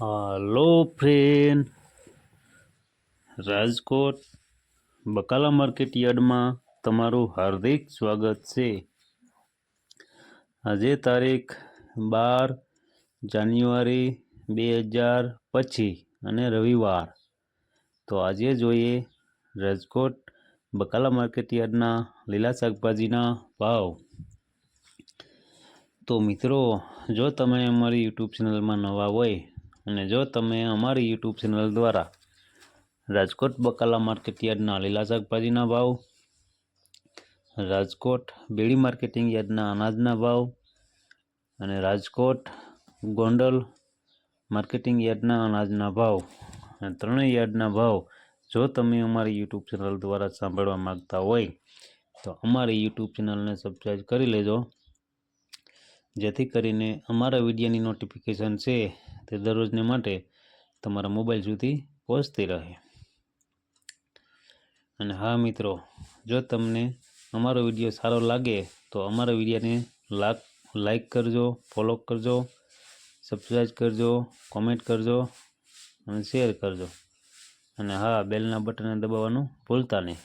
હાલો friend Rajkot, બકાલા market યાર્ડમાં તમારું હાર્દિક સ્વાગત છે. આજે તારીખ બાર જાન્યુઆરી બે હજાર પચીસ અને રવિવાર. તો આજે જોઈએ રાજકોટ, બકાલા માર્કેટ યાર્ડના લીલા શાકભાજીના ભાવ. તો મિત્રો, જો તમે અમારી યુટ્યુબ ચેનલમાં નવા હોય અને જો તમે અમારી યુટ્યુબ ચેનલ દ્વારા રાજકોટ બકાલા માર્કેટ યાર્ડના લીલા શાકભાજીના ભાવ, રાજકોટ બેડી માર્કેટિંગ યાર્ડના અનાજના ભાવ અને રાજકોટ ગોંડલ માર્કેટિંગ યાર્ડના અનાજના ભાવ અને ત્રણેય યાર્ડના ભાવ જો તમે અમારી યુટ્યુબ ચેનલ દ્વારા સાંભળવા માંગતા હોય તો અમારી યુટ્યુબ ચેનલને સબસ્ક્રાઈબ કરી લેજો. જેથી કરીને અમારા વિડીયોની નોટિફિકેશન છે તે દરરોજને માટે તમારા મોબાઈલ સુધી પહોંચતી રહે. અને હા મિત્રો, જો તમને અમારો વીડિયો સારો લાગે તો અમારા વિડીયોને લાક લાઈક કરજો ફોલો કરજો સબસ્ક્રાઈબ કરજો કોમેન્ટ કરજો અને શેર કરજો. અને હા, બેલના બટનને દબાવવાનું ભૂલતા નહીં.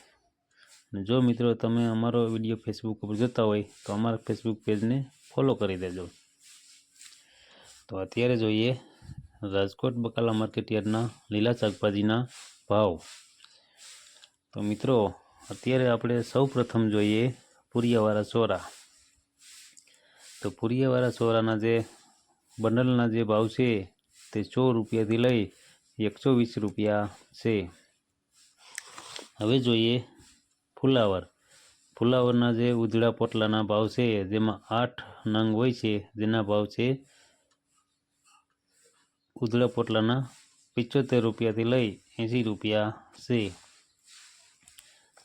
અને જો મિત્રો તમે અમારો વીડિયો ફેસબુક ઉપર જોતા હોય તો અમારા ફેસબુક પેજને ફોલો કરી દેજો. તો અત્યારે જોઈએ, રાજકોટ બકાલા માર્કેટ યાર્ડના લીલા શાકભાજીના ભાવ. તો મિત્રો, અત્યારે આપણે સૌ પ્રથમ જોઈએ પુરિયાવાળા સોરા. તો પુરિયાવાળા સોરાના જે બંડલના જે ભાવ છે, તે સો રૂપિયાથી લઈ એકસો વીસ રૂપિયા છે. હવે જોઈએ ફુલાવર. ફુલાવરના જે ઉજળા પોટલાના ભાવ છે, જેમાં આઠ નંગ હોય છે, જેના ભાવ છે ઉધડા પોટલાના પિચોતેર રૂપિયાથી લઈ એંસી રૂપિયા છે.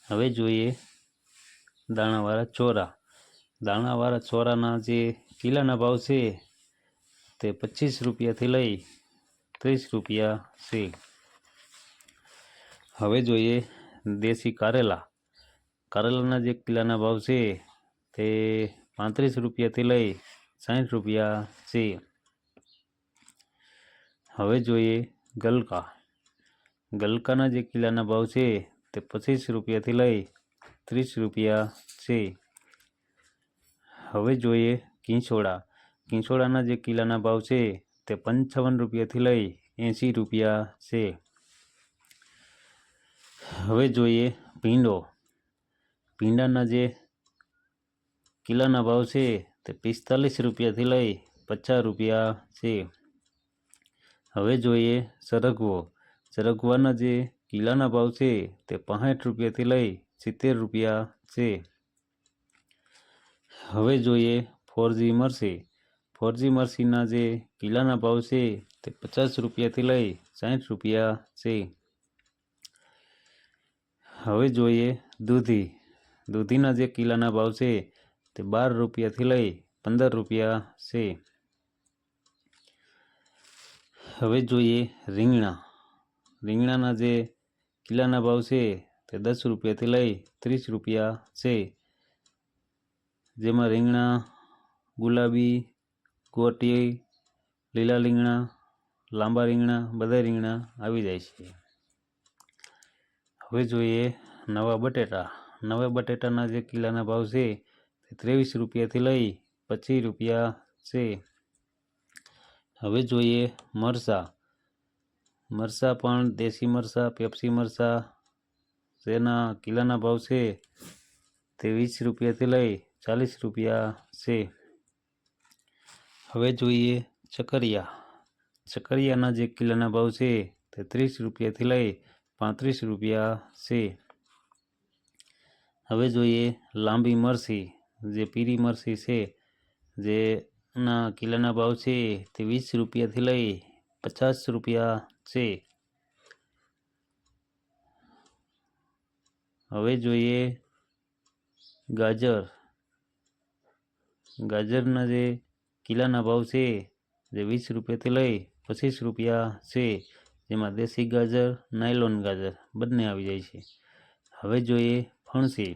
હવે જોઈએ દાણાવાળા ચોરા. દાણાવાળા ચોરાના જે કિલ્લાના ભાવ છે, તે પચીસ રૂપિયાથી લઈ ત્રીસ રૂપિયા છે. હવે જોઈએ દેશી કારેલા. કારેલાના જે કિલ્લાના ભાવ છે તે પાંત્રીસ રૂપિયાથી લઈ સાઠ રૂપિયા છે. હવે જોઈએ ગલકા. ગલકાના જે કિલ્લાના ભાવ છે તે પચીસ રૂપિયાથી લઈ ત્રીસ રૂપિયા છે. હવે જોઈએ કિંચોડા. કિંચોડાના જે કિલ્લાના ભાવ છે તે પંચાવન રૂપિયાથી લઈ એંસી રૂપિયા છે. હવે જોઈએ ભીંડો. ભીંડાના જે કિલ્લાના ભાવ છે તે પિસ્તાલીસ રૂપિયાથી લઈ પચાસ રૂપિયા છે. હવે જોઈએ સરગવો. સરગવાના જે કિલ્લાના ભાવ છે તે પાંઠ રૂપિયાથી લઈ સિત્તેર રૂપિયા છે. હવે જોઈએ ફોરજી મરસી. ફોરજી મરસીના જે કિલ્લાના ભાવ છે તે પચાસ રૂપિયાથી લઈ સાઠ રૂપિયા છે. હવે જોઈએ દૂધી. દૂધીના જે કિલ્લાના ભાવ છે તે બાર રૂપિયાથી લઈ પંદર રૂપિયા છે. હવે જોઈએ રીંગણા. રીંગણાના જે કિલ્લાના ભાવ છે તે દસ રૂપિયાથી લઈ ત્રીસ રૂપિયા છે. જેમાં રીંગણા, ગુલાબી, ગોટી, લીલા રીંગણા, લાંબા રીંગણા, બધા રીંગણા આવી જાય છે. હવે જોઈએ નવા બટેટા. નવા બટેટાના જે કિલ્લાના ભાવ છે, તે ત્રેવીસ રૂપિયાથી લઈ પચીસ રૂપિયા છે. હવે જોઈએ મરચાં. મરચાં પણ દેશી મરચાં, પેપ્સી મરચાં, જેના કિલ્લાના ભાવ છે, તે વીસ રૂપિયાથી લઈ ચાલીસ રૂપિયા છે. હવે જોઈએ ચકરિયા. ચકરિયાના જે કિલ્લાના ભાવ છે, તે ત્રીસ રૂપિયાથી લઈ પાંત્રીસ રૂપિયા છે. હવે જોઈએ લાંબી મરસી, જે પીરી મરસી છે જેના કિલ્લાના ભાવ છે તે વીસ રૂપિયાથી લઈ પચાસ રૂપિયા છે. હવે જોઈએ ગાજર. ગાજરના જે કિલ્લાના ભાવ છે જે વીસ રૂપિયાથી લઈ પચીસ રૂપિયા છે, જેમાં દેશી ગાજર, નાયલોન ગાજર બંને આવી જાય છે. હવે જોઈએ ફણસી.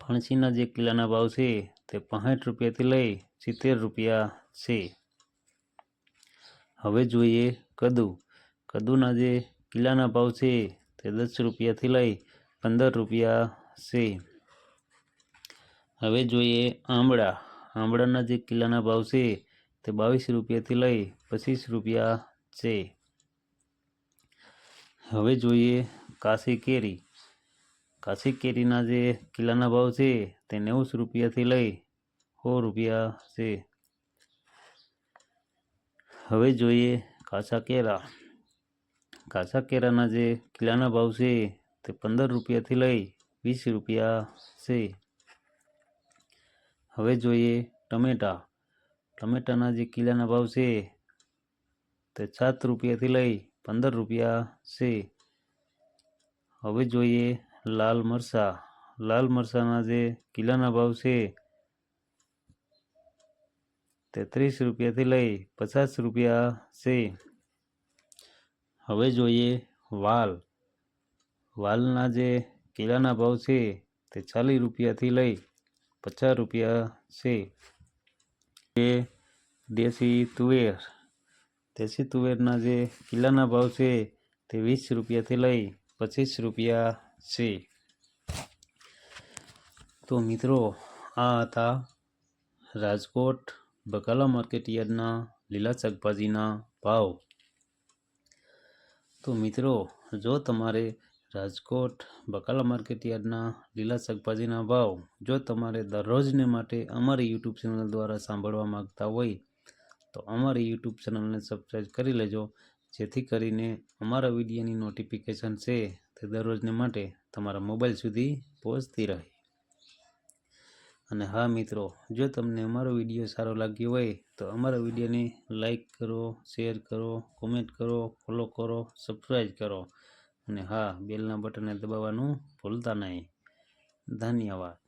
ફણસીના જે કિલ્લાના ભાવ છે તે પાંસઠ રૂપિયાથી લઈ સિત્તેર રૂપિયા છે. હવે જોઈએ કદુ. કદુના જે કિલ્લાના ભાવ છે તે દસ રૂપિયાથી લઈ પંદર રૂપિયા છે. હવે જોઈએ આંબળા. આંબળાના જે કિલ્લાના ભાવ છે તે બાવીસ રૂપિયાથી લઈ પચીસ રૂપિયા છે. હવે જોઈએ કાશી કેરી. કાશી કેરીના જે કિલ્લાના ભાવ છે તે નેવું રૂપિયાથી લઈ સો રૂપિયા છે. હવે જોઈએ કાચા કેરા કાચા કેરાના જે કિલ્લાના ભાવ છે તે પંદર રૂપિયાથી લઈ વીસ રૂપિયા છે. હવે જોઈએ ટમેટા. ટમેટાના જે કિલ્લાના ભાવ છે તે સાત રૂપિયાથી લઈ પંદર રૂપિયા છે. હવે જોઈએ લાલ મરચાં લાલ મરચાંના જે કિલ્લાના ભાવ છે તે ત્રીસ રૂપિયાથી લઈ પચાસ રૂપિયા છે. હવે જોઈએ વાલ. વાલના જે કિલ્લાના ભાવ છે તે ચાલીસ રૂપિયાથી લઈ પચાસ રૂપિયા છે. એ દેશી તુવેર. દેશી તુવેરના જે કિલ્લાના ભાવ છે તે વીસ રૂપિયાથી લઈ પચીસ રૂપિયા છે તો મિત્રો, આ હતા રાજકોટ બકાલા માર્કેટ યાર્ડના લીલા શાકભાજીના ભાવ. તો મિત્રો, જો તમારે રાજકોટ બકાલા માર્કેટ યાર્ડના લીલા શાકભાજીના ભાવ જો તમારે દરરોજને માટે અમારી યુટ્યુબ ચેનલ દ્વારા સાંભળવા માગતા હોય, તો અમારી યુટ્યુબ ચેનલને સબસ્ક્રાઈબ કરી લેજો. જેથી કરીને અમારા વિડીયોની નોટિફિકેશન છે તે દરરોજને માટે તમારા મોબાઈલ સુધી પહોંચતી રહે. અને હા મિત્રો, જો તમને અમારો વીડિયો સારો લાગ્યો હોય, તો અમારા વિડીયોને લાઈક કરો, શેર કરો, કોમેન્ટ કરો, ફોલો કરો, સબસ્ક્રાઈબ કરો. અને હા, બેલના બટનને દબાવવાનું ભૂલતા નહીં. ધન્યવાદ.